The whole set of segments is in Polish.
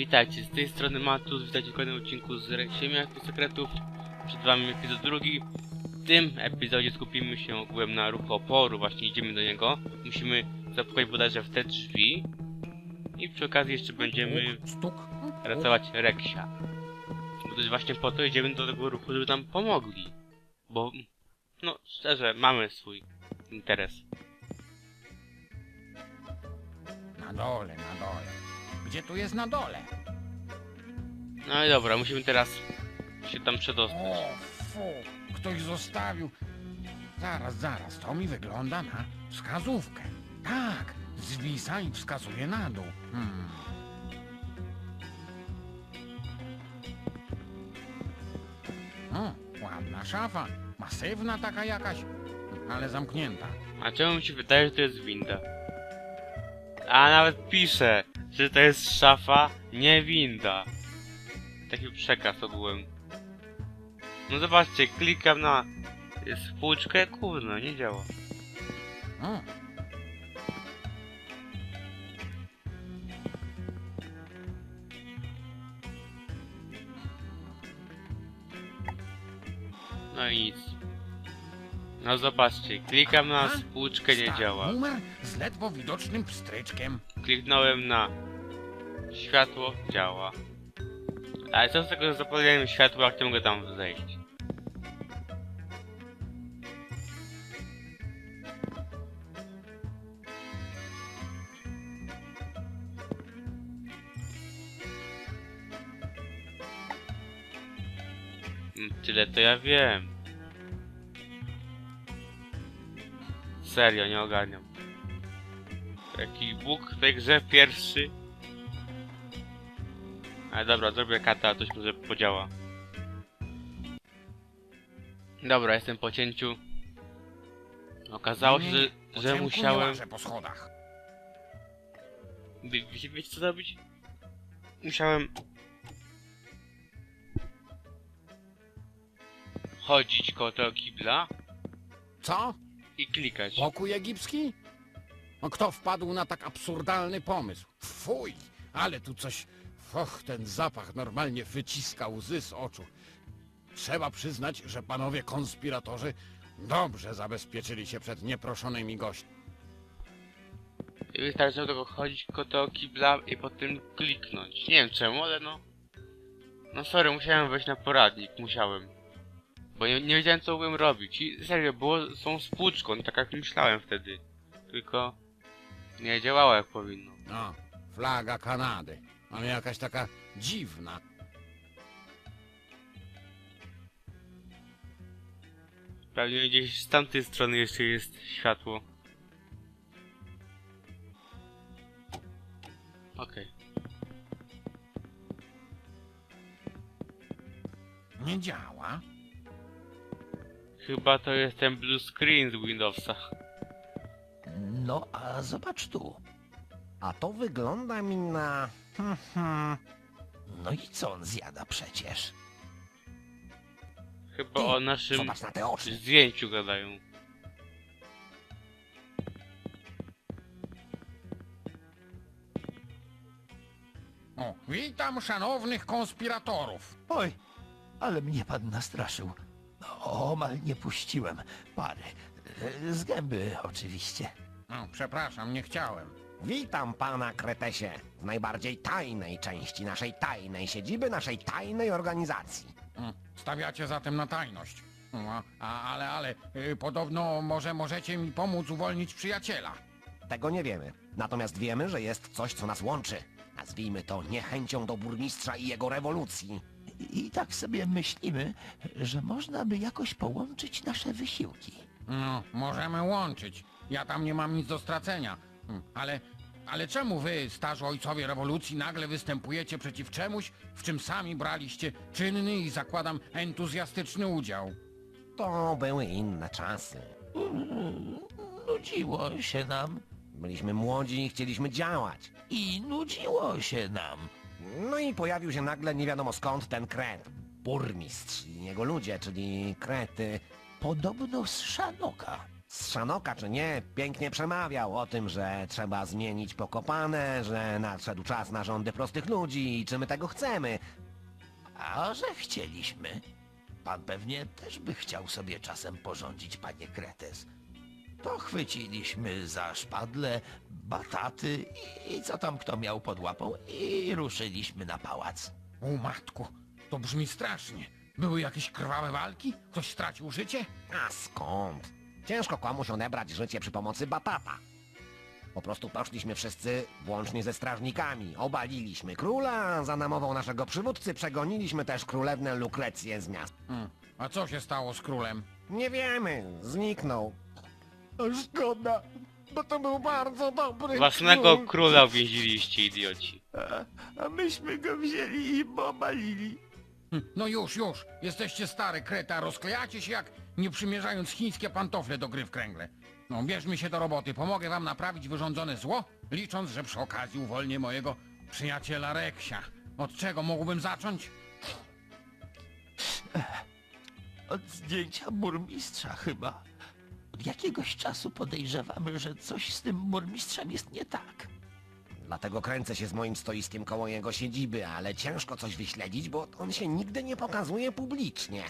Witajcie, z tej strony Matus, witajcie w kolejnym odcinku z Ziemiaków Sekretów. Przed wami epizod drugi. W tym epizodzie skupimy się ogółem na ruchu oporu, właśnie idziemy do niego. Musimy zapukać bodajże w te drzwi. I przy okazji jeszcze będziemy ratować Reksia. Jest właśnie po to idziemy do tego ruchu, żeby nam pomogli. Bo, no szczerze, mamy swój interes. Na dole, na dole. Gdzie tu jest na dole? No i dobra, musimy teraz się tam przedostać. O, fu, ktoś zostawił. Zaraz, zaraz, to mi wygląda na wskazówkę. Tak, zwisa i wskazuje na dół. Hmm. O, ładna szafa. Masywna taka jakaś, ale zamknięta. A czemu mi się wydaje, że to jest winda? A nawet pisze, że to jest szafa, nie winda. Taki przekaz ogółem. No zobaczcie, klikam na spłuczkę, kurno, nie działa. O, No i nic. No zobaczcie, klikam na spłuczkę, nie działa. Numer z ledwo widocznym pstryczkiem. Kliknąłem na światło, działa. Ale co z tego, że zapaliłem światło, jak nie mogę tam zejść? Tyle to ja wiem. Serio, nie ogarniam. Jaki Bóg w tej grze pierwszy. Ale dobra, zrobię kata, a coś może podziała. Dobra, jestem po cięciu. Okazało się, że, po że musiałem... po schodach. Wie, wiecie co zrobić? Musiałem... Chodzić koło tego kibla Co? I klikać. Pokój egipski? No kto wpadł na tak absurdalny pomysł? Fuj, ale tu coś... Och, ten zapach normalnie wyciska łzy z oczu. Trzeba przyznać, że panowie konspiratorzy dobrze zabezpieczyli się przed nieproszonymi gośćmi. I wystarczyło tylko chodzić koło tego kibla i potem kliknąć. Nie wiem czemu, ale no... No sorry, musiałem wejść na poradnik, musiałem. Bo nie, nie wiedziałem co mogłem robić. I serio, było z tą spłuczką, tak jak myślałem wtedy. Tylko... Nie działało jak powinno. No, flaga Kanady, ale jakaś taka dziwna. Pewnie gdzieś z tamtej strony jeszcze jest światło. Okej. Nie działa? Chyba to jest ten blue screen z Windowsa. No, a zobacz tu. A to wygląda mi na... Hmm, hmm. No i co on zjada przecież? Chyba Ty, o naszym Zobacz na te oczy. zdjęciu gadają. O, witam szanownych konspiratorów. Oj, ale mnie pan nastraszył. Omal nie puściłem pary. E, Z gęby oczywiście. No, przepraszam, nie chciałem. Witam pana Kretesie w najbardziej tajnej części naszej tajnej siedziby, naszej tajnej organizacji. Mm, Stawiacie zatem na tajność. No, a, ale, ale, y, podobno może możecie mi pomóc uwolnić przyjaciela. Tego nie wiemy. Natomiast wiemy, że jest coś, co nas łączy. Nazwijmy to niechęcią do burmistrza i jego rewolucji. I, tak sobie myślimy, że można by jakoś połączyć nasze wysiłki. No, możemy łączyć. Ja tam nie mam nic do stracenia. Mm, Ale, ale czemu wy, starzy ojcowie rewolucji, nagle występujecie przeciw czemuś, w czym sami braliście czynny i zakładam entuzjastyczny udział? To były inne czasy. Mm, Nudziło się nam. Byliśmy młodzi i chcieliśmy działać. I nudziło się nam. No i pojawił się nagle nie wiadomo skąd ten kret. Burmistrz i jego ludzie, czyli krety. Podobno z Szanoka. Z Szanoka czy nie, pięknie przemawiał o tym, że trzeba zmienić pokopane, że nadszedł czas na rządy prostych ludzi i czy my tego chcemy. A że chcieliśmy. Pan pewnie też by chciał sobie czasem porządzić, panie Kretes. To chwyciliśmy za szpadle, bataty i, i co tam kto miał pod łapą i ruszyliśmy na pałac. O matku, to brzmi strasznie. Były jakieś krwawe walki? Ktoś stracił życie? A skąd? Ciężko komuś odebrać życie przy pomocy batata. Po prostu poszliśmy wszyscy, włącznie ze strażnikami. Obaliliśmy króla, za namową naszego przywódcy przegoniliśmy też królewnę Lukrecję z miasta. Hmm. A co się stało z królem? Nie wiemy, zniknął. Szkoda, bo to był bardzo dobry Własnego król. króla uwięziliście, idioci. A, a myśmy go wzięli i obalili. Hm, No już, już. Jesteście stary kreta, rozklejacie się jak nie przymierzając chińskie pantofle do gry w kręgle. No, bierzmy się do roboty. Pomogę wam naprawić wyrządzone zło, licząc, że przy okazji uwolnię mojego przyjaciela Reksia. Od czego mógłbym zacząć? Od zdjęcia burmistrza chyba. Od jakiegoś czasu podejrzewamy, że coś z tym burmistrzem jest nie tak. Dlatego kręcę się z moim stoiskiem koło jego siedziby, ale ciężko coś wyśledzić, bo on się nigdy nie pokazuje publicznie.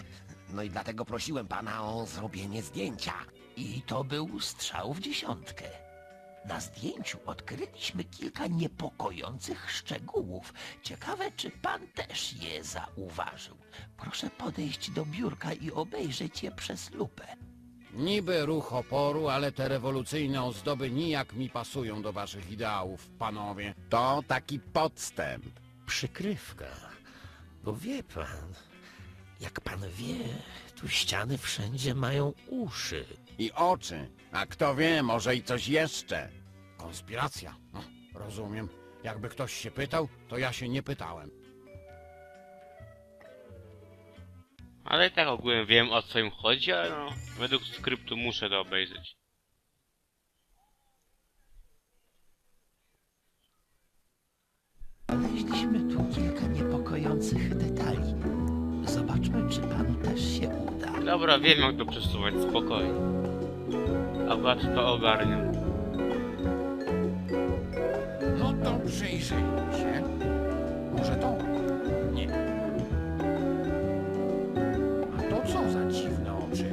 No i dlatego prosiłem pana o zrobienie zdjęcia. I to był strzał w dziesiątkę. Na zdjęciu odkryliśmy kilka niepokojących szczegółów. Ciekawe, czy pan też je zauważył. Proszę podejść do biurka i obejrzeć je przez lupę. Niby ruch oporu, ale te rewolucyjne ozdoby nijak mi pasują do waszych ideałów, panowie. To taki podstęp. Przykrywka. Bo wie pan, jak pan wie, tu ściany wszędzie mają uszy. I oczy. A kto wie, może i coś jeszcze. Konspiracja. No, rozumiem. Jakby ktoś się pytał, to ja się nie pytałem. Ale i tak ogółem wiem o co im chodzi, ale no, według skryptu muszę to obejrzeć. Znaleźliśmy tu kilka niepokojących detali. Zobaczmy, czy panu też się uda. Dobra, wiem jak to przesuwać, spokojnie. Akurat to ogarniam. No to przyjrzyjmy się. Może to? Nie. Za dziwne oczy?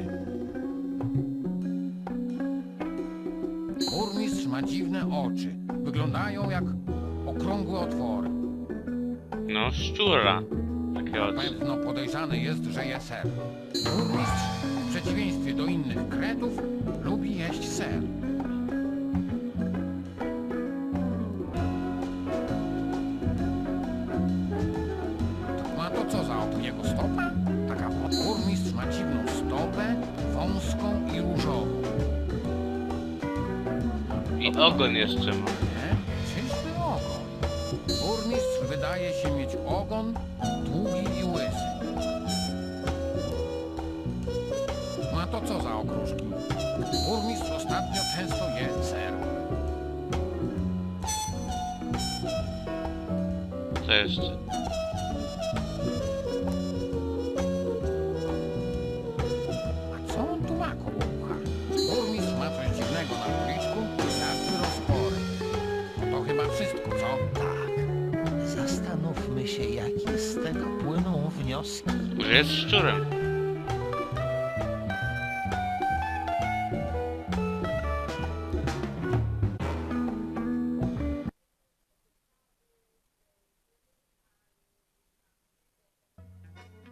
Burmistrz ma dziwne oczy. Wyglądają jak okrągłe otwory. No, szczura. Takie Na oczy. pewno podejrzane jest, że je ser. Burmistrz, w przeciwieństwie do innych kretów, lubi jeść ser. Ogon jeszcze ma. Nie? Czyżby ogon? Burmistrz wydaje się mieć ogon długi i łysy. No a to co za okruszki? Burmistrz ostatnio często je ser. Co jeszcze? Jest szczurem.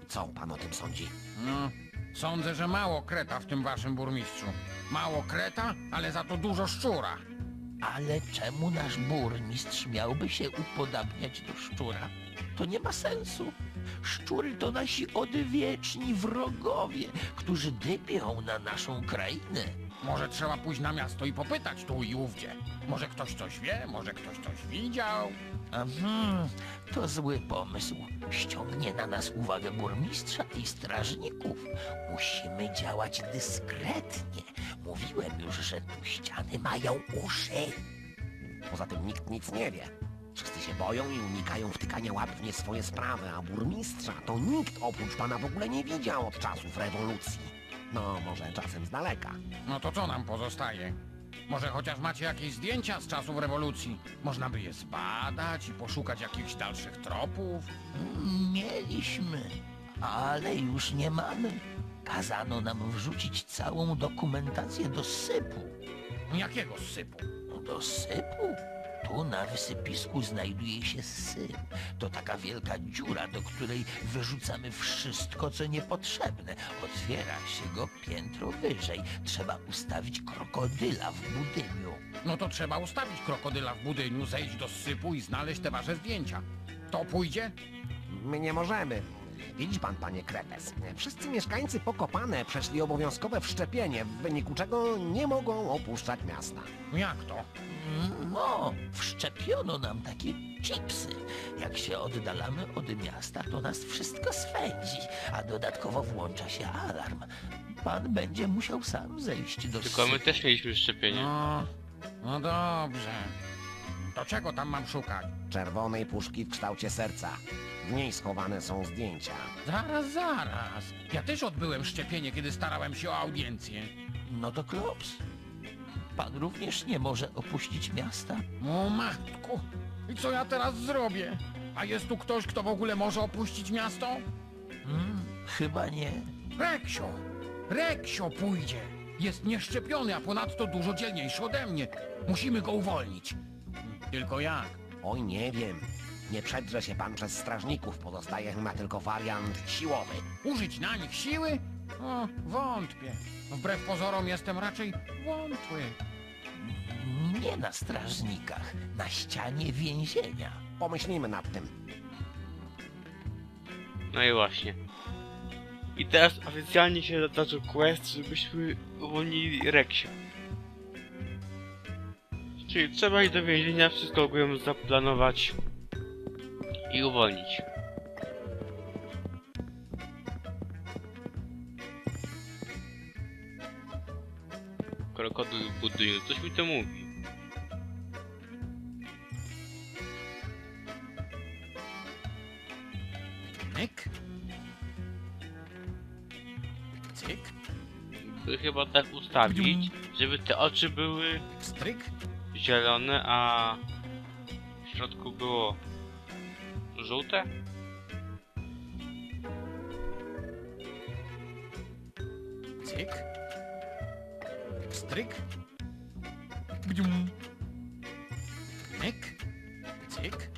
Co pan o tym sądzi? No, sądzę, że mało kreta w tym waszym burmistrzu. Mało kreta, ale za to dużo szczura. Ale czemu nasz burmistrz miałby się upodabniać do szczura? To nie ma sensu. Szczury to nasi odwieczni wrogowie, którzy dybią na naszą krainę. Może trzeba pójść na miasto i popytać tu i ówdzie. Może ktoś coś wie, może ktoś coś widział. Mhm, to zły pomysł. Ściągnie na nas uwagę burmistrza i strażników. Musimy działać dyskretnie. Mówiłem już, że tu ściany mają uszy. Poza tym nikt nic nie wie. Wszyscy się boją i unikają wtykania łap w nie swoje sprawy, a burmistrza to nikt oprócz pana w ogóle nie widział od czasów rewolucji. No, może czasem z daleka. No to co nam pozostaje? Może chociaż macie jakieś zdjęcia z czasów rewolucji? Można by je zbadać i poszukać jakichś dalszych tropów? Mieliśmy, ale już nie mamy. Kazano nam wrzucić całą dokumentację do sypu. Jakiego sypu? Do sypu? Tu na wysypisku znajduje się syp. To taka wielka dziura, do której wyrzucamy wszystko, co niepotrzebne. Otwiera się go piętro wyżej. Trzeba ustawić krokodyla w budyniu. No to trzeba ustawić krokodyla w budyniu, zejść do sypu i znaleźć te wasze zdjęcia. To pójdzie? My nie możemy. Widzi pan, panie Kretes, wszyscy mieszkańcy Pokopane przeszli obowiązkowe wszczepienie, w wyniku czego nie mogą opuszczać miasta. Jak to? No, wszczepiono nam takie chipsy. Jak się oddalamy od miasta, to nas wszystko swędzi, a dodatkowo włącza się alarm. Pan będzie musiał sam zejść do Tylko my sypu. też mieliśmy szczepienie. No, no dobrze. To czego tam mam szukać? Czerwonej puszki w kształcie serca. W niej schowane są zdjęcia. Zaraz, zaraz. Ja też odbyłem szczepienie, kiedy starałem się o audiencję. No to klops. Pan również nie może opuścić miasta. O matku, i co ja teraz zrobię? A jest tu ktoś, kto w ogóle może opuścić miasto? Hmm, chyba nie. Reksio! Reksio pójdzie! Jest nieszczepiony, a ponadto dużo dzielniejszy ode mnie. Musimy go uwolnić. Tylko jak? Oj, nie wiem. Nie przedrze się pan przez strażników, pozostaje chyba tylko wariant siłowy. Użyć na nich siły? O, wątpię. Wbrew pozorom jestem raczej wątły. Nie na strażnikach, na ścianie więzienia. Pomyślimy nad tym. No i właśnie. I teraz oficjalnie się zaczął quest, żebyśmy uwolnili Reksia. Czyli trzeba iść do więzienia, wszystko ogólnie zaplanować i uwolnić. Krokodyl w budyniu, coś mi to mówi. Myk. Cyk. By chyba tak ustawić, żeby te oczy były Stryk. Zielone, a w środku było żółte? Cyk. Stryk. Bdzium. Myk. Cyk.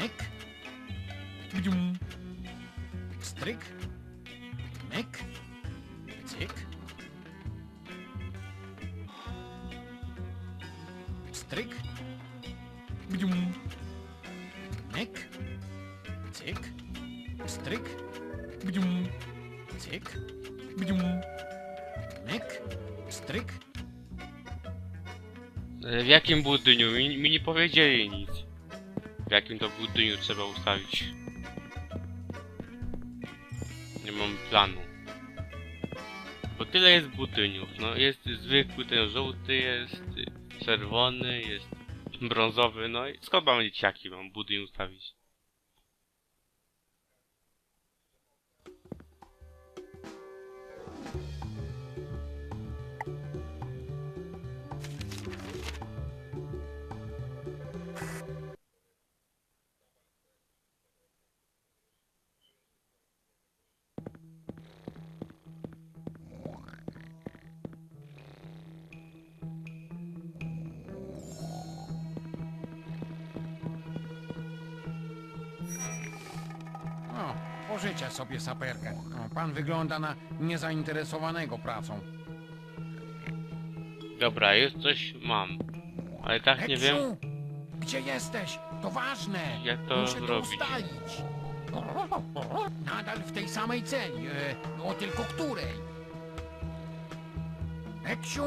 Myk. Stryk. Myk. Cyk. Stryk. Bdzium. Myk. Cyk. Stryk. Bdzium. Cyk. Bdzium. Myk. Stryk. Ale W jakim budyniu? Mi, mi nie powiedzieli nic. W jakim to budyniu trzeba ustawić. Nie mam planu. Tyle jest budyniów. No jest zwykły, ten żółty jest, czerwony, jest brązowy, no i skąd mam wiedzieć jaki mam budyń ustawić? Sobie saperkę. Pan wygląda na niezainteresowanego pracą. Dobra, już coś mam. Ale tak nie wiem. Eksiu, Gdzie jesteś? To ważne. Jak to Muszę zrobić? to ustalić. Nadal w tej samej celi, e, o tylko której? Eksiu,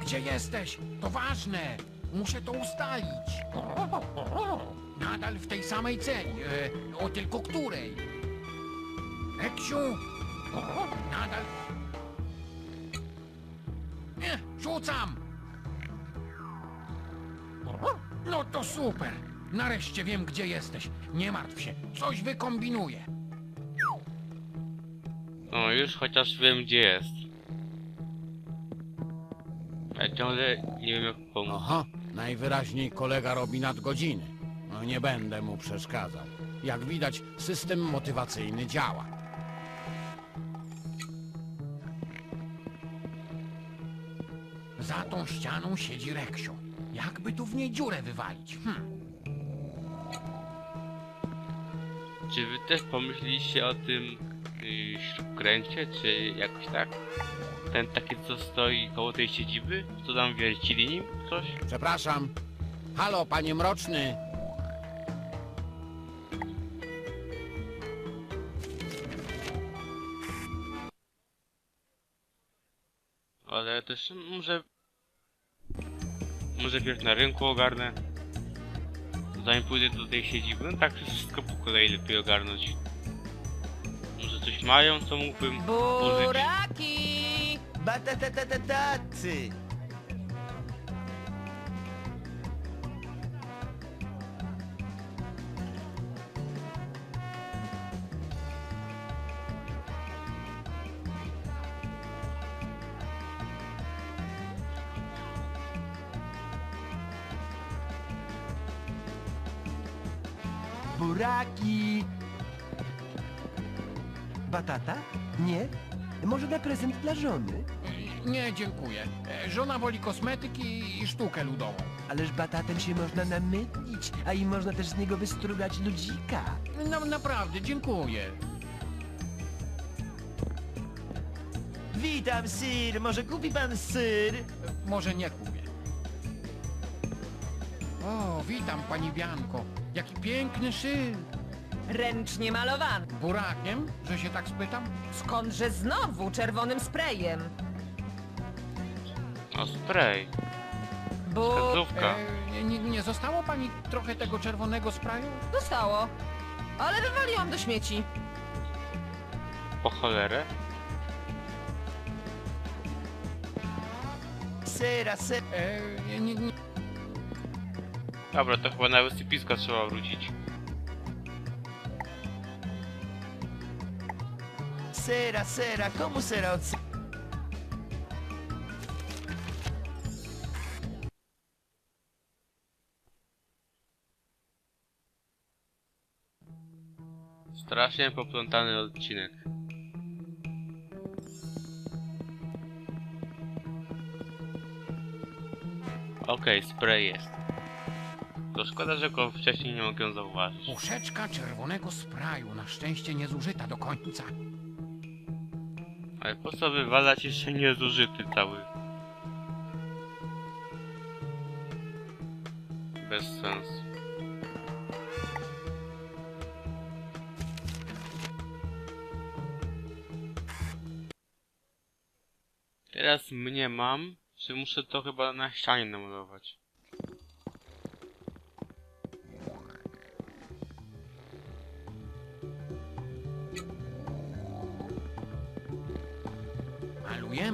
gdzie jesteś? To ważne. Muszę to ustalić. Nadal w tej samej celi, e, o tylko której? Eksiu, nadal... Nie, rzucam. No to super. nareszcie wiem, gdzie jesteś. Nie martw się, coś wykombinuję. No już chociaż wiem gdzie jest. Ja ciągle nie wiem jak pomóc. Aha, najwyraźniej kolega robi nadgodziny. No nie będę mu przeszkadzał. Jak widać, system motywacyjny działa. Tą ścianą siedzi Reksio. Jakby tu w niej dziurę wywalić? Hm. Czy wy też pomyśleliście o tym yy, śrubkręcie, czy jakoś tak? Ten taki co stoi koło tej siedziby? Co tam wiercili nim? Coś? Przepraszam. Halo, panie Mroczny. Ale też może... Może pierw na rynku ogarnę. Zanim pójdę do tej siedziby, no tak wszystko po kolei lepiej ogarnąć. Może coś mają, co mógłbym użyć. Buraki! Batatatatacy! Na prezent dla żony? Nie, dziękuję. E, Żona woli kosmetyki i sztukę ludową. Ależ batatem się można namylić, a i można też z niego wystrugać ludzika. No naprawdę, dziękuję. Witam, sir! Może kupi pan syr? E, Może nie kupię. O, witam pani Bianko. Jaki piękny szyld. Ręcznie malowany. Burakiem, że się tak spytam? Skądże znowu czerwonym sprayem? O, spray. Bo Wskazówka. E, nie, nie zostało pani trochę tego czerwonego sprayu? zostało. Ale wywaliłam do śmieci. Po cholerę? Syra, syr... E, nie, nie, nie. Dobra, to chyba na wysypisko trzeba wrócić. Syra, komu syra od syra? Strasznie poplątany odcinek. Okej, spray jest. To szkoda, że go wcześniej nie mogłem zauważyć. Puszeczka czerwonego sprayu, na szczęście nie zużyta do końca. Ale po co wywalać jeszcze niezużyty cały? Bez sensu. Teraz mnie mam, że muszę to chyba na ścianie namalować.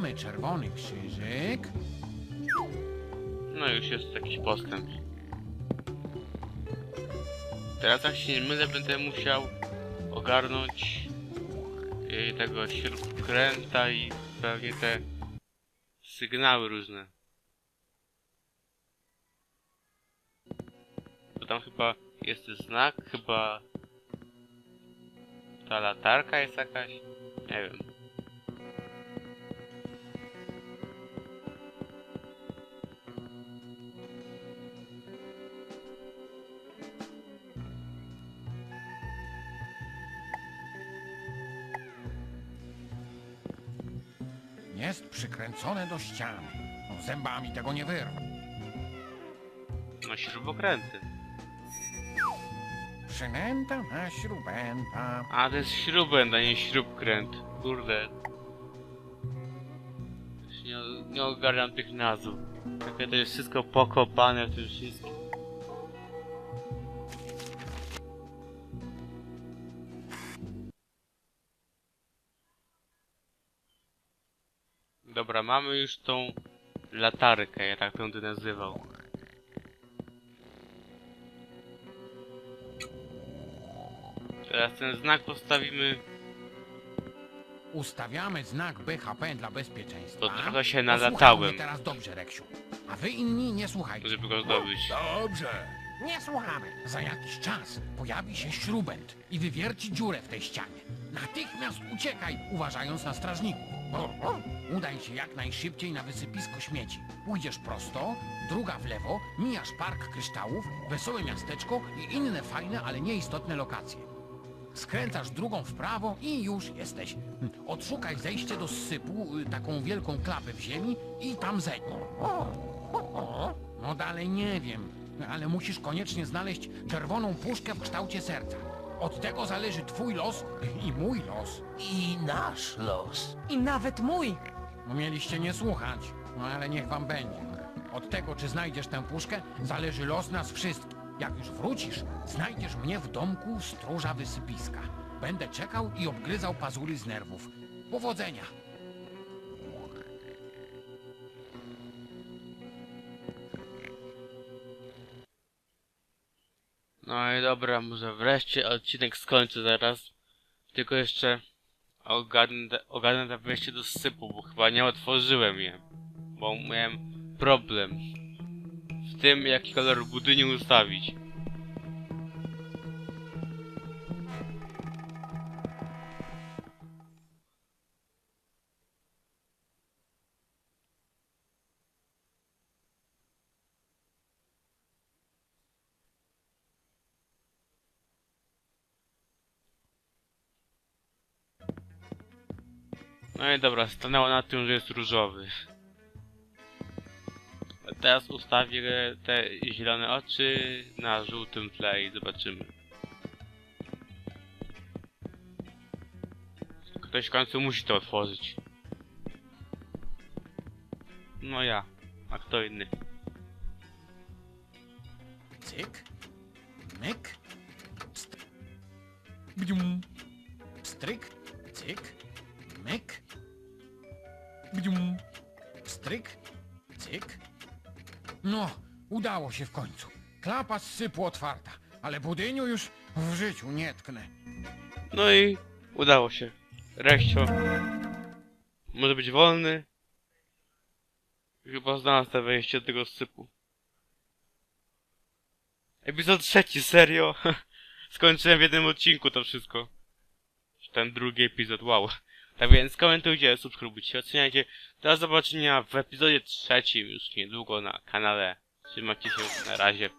Malujemy czerwony krzyżyk. No już jest jakiś postęp. Teraz jak się nie mylę, będę musiał ogarnąć yy, tego śrubkręta i pewnie te sygnały różne. Bo tam chyba jest znak, chyba ta latarka jest jakaś, nie wiem. Przykręcone do ściany. No, zębami tego nie wyrwę. No śrubokręty. Przynęta na śrubęta. A, to jest śrubęd, a nie śrubkręt. Kurde. Już nie, nie ogarniam tych nazw. Takie to jest wszystko pokopane w tym wszystkim. Dobra, mamy już tą latarkę, ja tak będę nazywał. Teraz ten znak postawimy, Ustawiamy znak BHP dla bezpieczeństwa. to trochę się nalatałem, teraz dobrze, Reksiu. A wy inni nie słuchajcie. żeby go zdobyć. Dobrze. Nie słuchamy. Za jakiś czas pojawi się śrubent i wywierci dziurę w tej ścianie. Natychmiast uciekaj, uważając na strażników. Udaj się jak najszybciej na wysypisko śmieci. Pójdziesz prosto, druga w lewo, mijasz park kryształów, wesołe miasteczko i inne fajne, ale nieistotne lokacje. Skręcasz drugą w prawo i już jesteś. Odszukaj zejście do sypu, y, taką wielką klapę w ziemi i tam zejdź. No dalej nie wiem, ale musisz koniecznie znaleźć czerwoną puszkę w kształcie serca. Od tego zależy twój los i mój los. I nasz los. I nawet mój. No mieliście nie słuchać, no ale niech wam będzie. Od tego, czy znajdziesz tę puszkę, zależy los nas wszystkich. Jak już wrócisz, znajdziesz mnie w domku stróża wysypiska. Będę czekał i obgryzał pazury z nerwów. Powodzenia! No i dobra, może wreszcie odcinek skończę zaraz. Tylko jeszcze ogarnę, ogarnę to wejście do sypu, bo chyba nie otworzyłem je. Bo miałem problem w tym, jaki kolor w budyniu ustawić. No i dobra, stanęło na tym, że jest różowy. Teraz ustawię te zielone oczy na żółtym tle i zobaczymy. Ktoś w końcu musi to otworzyć. No ja. A kto inny? Cyk, myk, pst- bdzium, pstryk, cyk, myk, bdzium, pstryk, cyk. No, udało się w końcu. Klapa z sypu otwarta, ale budyniu już w życiu nie tknę. No i udało się. Reksio. Może być wolny. Chyba znalazł te wejście do tego sypu. Epizod trzeci, serio? Skończyłem w jednym odcinku to wszystko. Ten drugi epizod, wow. Tak więc komentujcie, subskrybujcie, oceniajcie. Do zobaczenia w epizodzie trzecim już niedługo na kanale. Trzymajcie się, na razie.